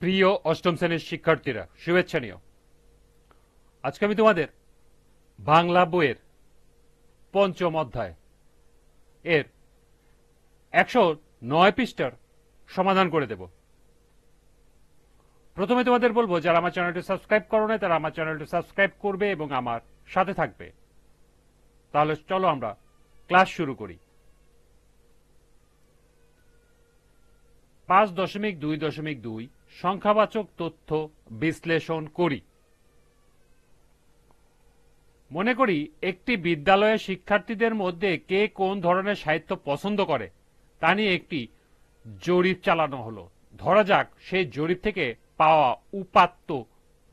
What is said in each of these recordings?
প্রিয় অষ্টম শ্রেণির শিক্ষার্থীরা, শুভেচ্ছা নিও। আজকে আমি তোমাদের বাংলা বইয়ের পঞ্চম অধ্যায় এর একশো নয় পৃষ্ঠার সমাধান করে দেব। প্রথমে তোমাদের বলব, যারা আমার চ্যানেলটি সাবস্ক্রাইব করো না তারা আমার চ্যানেলটি সাবস্ক্রাইব করবে এবং আমার সাথে থাকবে। তাহলে চলো আমরা ক্লাস শুরু করি। পাঁচ দশমিক দুই দশমিক দুই সংখ্যাবাচক তথ্য বিশ্লেষণ করি। মনে করি একটি বিদ্যালয়ের শিক্ষার্থীদের মধ্যে কে কোন ধরনের সাহিত্য পছন্দ করে, তা নিয়ে একটি জরিপ চালানো হলো। ধরা যাক, সেই জরিপ থেকে পাওয়া উপাত্ত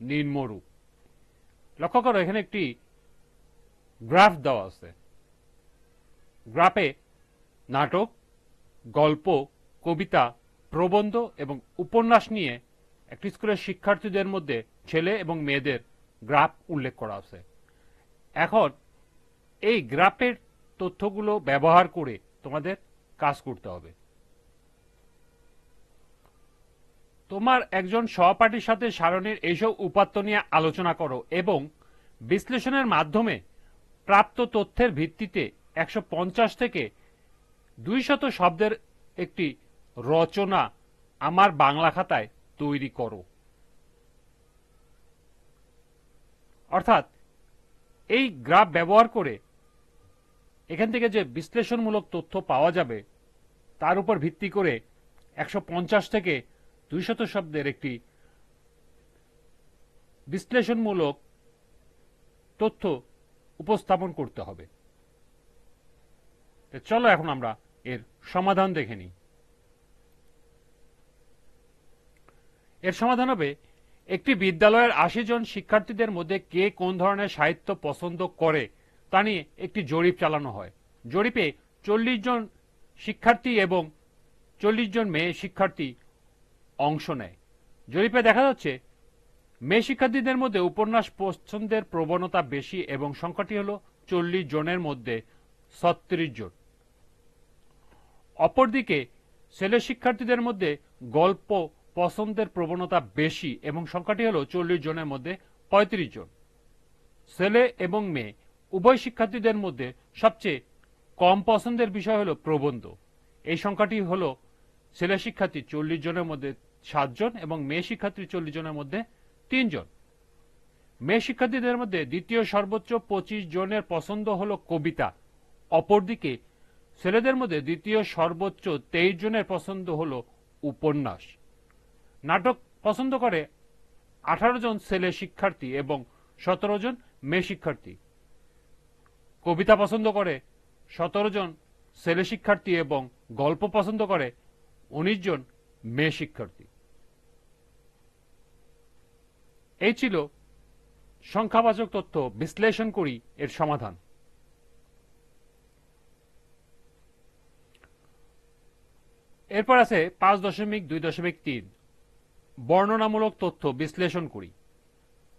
নিম্নরূপ লক্ষ্য করো, এখানে একটি গ্রাফ দেওয়া আছে। গ্রাফে নাটক, গল্প, কবিতা প্রবন্ধ এবং উপন্যাস নিয়ে একটি স্কুলের শিক্ষার্থীদের মধ্যে ছেলে এবং মেয়েদের গ্রাফ উল্লেখ করা আছে। এখন এই গ্রাফের তথ্যগুলো ব্যবহার করে তোমাদের কাজ করতে হবে। তোমার একজন সহপাঠীর সাথে সারণীর এইসব উপাত্ত নিয়ে আলোচনা করো এবং বিশ্লেষণের মাধ্যমে প্রাপ্ত তথ্যের ভিত্তিতে একশো পঞ্চাশ থেকে দুইশত শব্দের একটি রচনা আমার বাংলা খাতায় তৈরি করো। অর্থাৎ এই গ্রাফ ব্যবহার করে এখান থেকে যে বিশ্লেষণমূলক তথ্য পাওয়া যাবে, তার উপর ভিত্তি করে একশো পঞ্চাশ থেকে দুইশত শব্দের একটি বিশ্লেষণমূলক তথ্য উপস্থাপন করতে হবে। চলো এখন আমরা এর সমাধান দেখে নিই। এর সমাধান হবে। একটি বিদ্যালয়ের আশি জন শিক্ষার্থীদের মধ্যে কে কোন ধরনের সাহিত্য পছন্দ করে, তা নিয়ে একটি জরিপ চালানো হয়। জরিপে চল্লিশ জন শিক্ষার্থী এবং চল্লিশ জন মেয়ে শিক্ষার্থী অংশ নেয়। জরিপে দেখা যাচ্ছে, মেয়ে শিক্ষার্থীদের মধ্যে উপন্যাস পছন্দের প্রবণতা বেশি এবং সংখ্যাটি হল চল্লিশ জনের মধ্যে ছত্রিশ জন। অপরদিকে, ছেলে শিক্ষার্থীদের মধ্যে গল্প পছন্দের প্রবণতা বেশি এবং সংখ্যাটি হল চল্লিশ জনের মধ্যে ৩৫ জন। ছেলে এবং মেয়ে, উভয় শিক্ষার্থীদের মধ্যে সবচেয়ে কম পছন্দের বিষয় হল প্রবন্ধ। এই সংখ্যাটি হল ছেলে শিক্ষার্থী চল্লিশ জনের মধ্যে সাতজন এবং মেয়ে শিক্ষার্থী চল্লিশ জনের মধ্যে তিনজন মেয়ে শিক্ষার্থীদের মধ্যে দ্বিতীয় সর্বোচ্চ পঁচিশ জনের পছন্দ হল কবিতা। অপরদিকে ছেলেদের মধ্যে দ্বিতীয় সর্বোচ্চ তেইশ জনের পছন্দ হল উপন্যাস। নাটক পছন্দ করে আঠারো জন ছেলে শিক্ষার্থী এবং সতেরো জন মেয়ে শিক্ষার্থী। কবিতা পছন্দ করে সতেরো জন ছেলে শিক্ষার্থী এবং গল্প পছন্দ করে উনিশ জন মেয়ে শিক্ষার্থী। এই ছিল সংখ্যাবাচক তথ্য বিশ্লেষণ করি এর সমাধান। এরপর আছে পাঁচ দশমিক দুই দশমিক তিন। বর্ণনামূলক তথ্য বিশ্লেষণ করি।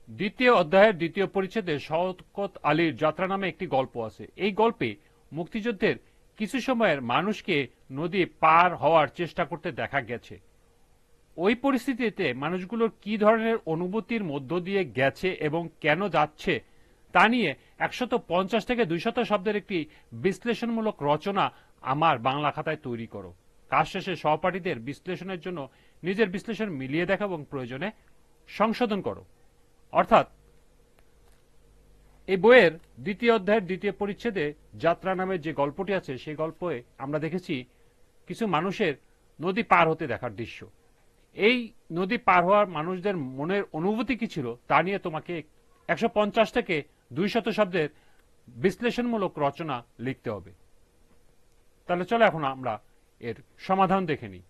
দ্বিতীয় অধ্যায়ের দ্বিতীয় পরিচ্ছেদে শওকত আলীর যাত্রা নামে একটি গল্প আছে। এই গল্পে মুক্তিযুদ্ধের কিছু সময়ের মানুষকে নদী পার হওয়ার চেষ্টা করতে দেখা গেছে। ওই পরিস্থিতিতে মানুষগুলোর কি ধরনের অনুভূতির মধ্য দিয়ে গেছে এবং কেন যাচ্ছে, তা নিয়ে একশত পঞ্চাশ থেকে দুইশত শব্দের একটি বিশ্লেষণমূলক রচনা আমার বাংলা খাতায় তৈরি করো। কাজ শেষে সহপাঠীদের বিশ্লেষণের জন্য নিজের বিশ্লেষণ মিলিয়ে দেখা এবং প্রয়োজনে সংশোধন করো। অর্থাৎ, এই বইয়ের দ্বিতীয় অধ্যায়ের দ্বিতীয় পরিচ্ছেদে যাত্রা নামের যে গল্পটি আছে, সেই গল্পে আমরা দেখেছি কিছু মানুষের নদী পার হতে দেখার দৃশ্য। এই নদী পার হওয়ার মানুষদের মনের অনুভূতি কি ছিল, তা নিয়ে তোমাকে একশো পঞ্চাশ থেকে দুই শত শব্দের বিশ্লেষণমূলক রচনা লিখতে হবে। তাহলে চলো এখন আমরা এর সমাধান দেখে নিই।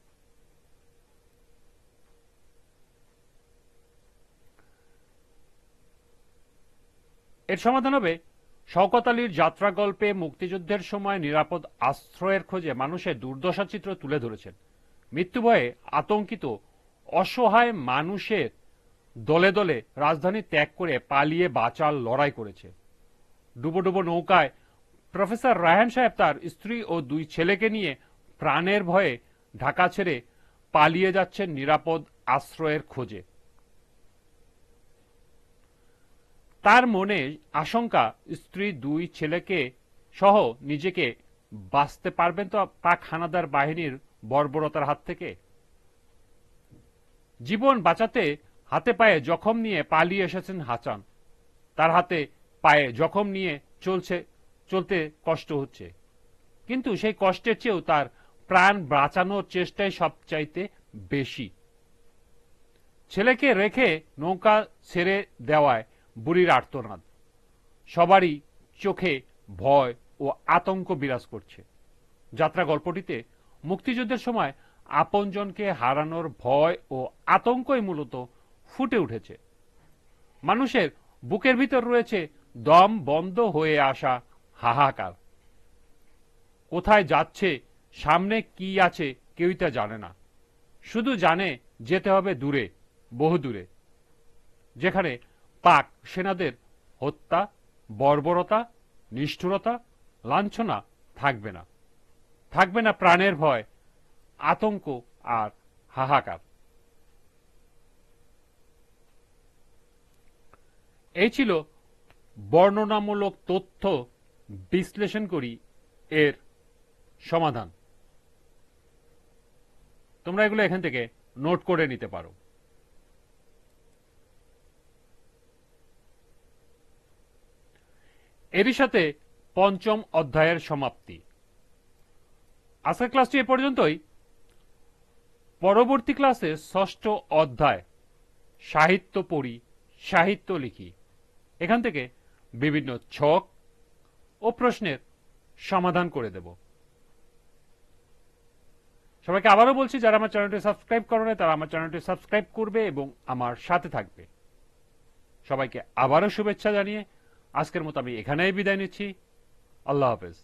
এর সমাধান হবে। শওকত আলীর যাত্রা গল্পে মুক্তিযুদ্ধের সময় নিরাপদ আশ্রয়ের খোঁজে মানুষের দুর্দশা চিত্র তুলে ধরেছেন। মৃত্যু ভয়ে আতঙ্কিত, অসহায় মানুষের দলে দলে রাজধানী ত্যাগ করে পালিয়ে বাঁচার লড়াই করেছে। ডুবো ডুবো নৌকায় প্রফেসর রায়হান সাহেব তার স্ত্রী ও দুই ছেলেকে নিয়ে প্রাণের ভয়ে ঢাকা ছেড়ে পালিয়ে যাচ্ছেন নিরাপদ আশ্রয়ের খোঁজে। তার মনে আশঙ্কা, স্ত্রী দুই ছেলেকে সহ নিজেকে বাঁচতে পারবেন তো পাক হানাদার বাহিনীর বর্বরতার হাত থেকে? জীবন বাঁচাতে হাতে পায়ে জখম নিয়ে পালিয়ে এসেছেন হাসান। তার হাতে পায়ে জখম নিয়ে চলছে, চলতে কষ্ট হচ্ছে। কিন্তু সেই কষ্টের চেয়েও তার প্রাণ বাঁচানোর চেষ্টাই সবচাইতে বেশি। ছেলেকে রেখে নৌকা ছেড়ে দেওয়ায় বুড়ির আর্তনাদ। সবারই চোখে ভয় ও আতঙ্ক বিরাজ করছে। যাত্রা গল্পটিতে মুক্তিযুদ্ধের সময় আপনজনকে হারানোর ভয় ও আতঙ্কই মূলত ফুটে উঠেছে। মানুষের বুকের ভিতর রয়েছে দম বন্ধ হয়ে আসা হাহাকার। কোথায় যাচ্ছে, সামনে কি আছে কেউই তা জানে না। শুধু জানে যেতে হবে দূরে বহু দূরে যেখানে পাক সেনাদের হত্যা, বর্বরতা, নিষ্ঠুরতা, লাঞ্ছনা থাকবে না। থাকবে না প্রাণের ভয়, আতঙ্ক আর হাহাকার। এই ছিল বর্ণনামূলক তথ্য বিশ্লেষণ করি এর সমাধান। তোমরা এগুলো এখান থেকে নোট করে নিতে পারো। এরই সাথে পঞ্চম অধ্যায়ের সমাপ্তি। আজকের ক্লাসটি এ পর্যন্তই। পরবর্তী ক্লাসে ষষ্ঠ অধ্যায়, সাহিত্য পড়ি, সাহিত্য লিখি। এখান থেকে বিভিন্ন ছক ও প্রশ্নের সমাধান করে দেব। সবাইকে আবারও বলছি, যারা আমার চ্যানেলটি সাবস্ক্রাইব করে তারা আমার চ্যানেলটি সাবস্ক্রাইব করবে এবং আমার সাথে থাকবে। সবাইকে আবারও শুভেচ্ছা জানিয়ে আজকের মতো আমি এখানেই বিদায় নিচ্ছি। আল্লাহ হাফেজ।